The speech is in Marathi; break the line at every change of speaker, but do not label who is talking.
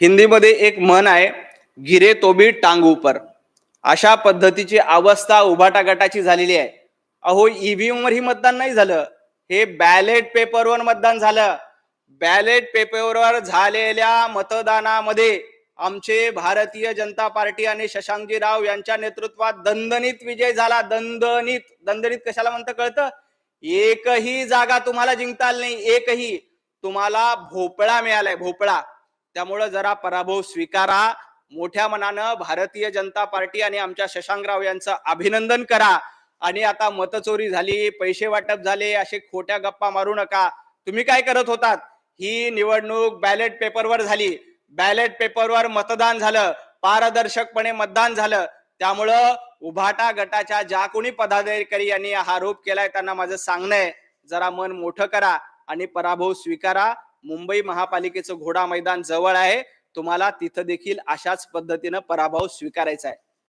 हिंदीमध्ये एक म्हण आहे गिरे तोबी टांगूपर टांग उपर अशा पद्धतीची अवस्था उभाटा गटाची झालेली आहे. अहो ईव्हीएम वर ही मतदान नाही झालं. हे बॅलेट पेपरवर मतदान झालं. बॅलेट पेपरवर झालेल्या मतदानामध्ये आमचे भारतीय जनता पार्टी आणि शशांकजी राव यांच्या नेतृत्वात दणदणीत विजय झाला. दणदणीत दणदणीत कशाला म्हणतं कळतं? एकही जागा तुम्हाला जिंकता आली नाही. एकही. तुम्हाला भोपळा मिळालाय भोपळा. त्यामुळं जरा पराभव स्वीकारा. मोठ्या मनानं भारतीय जनता पार्टी आणि आमच्या शशांकराव यांचं अभिनंदन करा. आणि आता मतचोरी झाली पैसे वाटप झाले असे खोट्या गप्पा मारू नका. तुम्ही काय करत होतात? ही निवडणूक बॅलेट पेपरवर झाली. बॅलेट पेपरवर मतदान झालं. पारदर्शकपणे मतदान झालं. त्यामुळं उभाटा गटाच्या ज्या कोणी पदाधिकारी यांनी हा आरोप केलाय त्यांना माझं सांगणं आहे. जरा मन मोठं करा आणि पराभव स्वीकारा. मुंबई महापालिकेचं घोडा मैदान जवळ आहे. तुम्हाला तिथं देखील अशाच पद्धतीनं पराभव स्वीकारायचा आहे.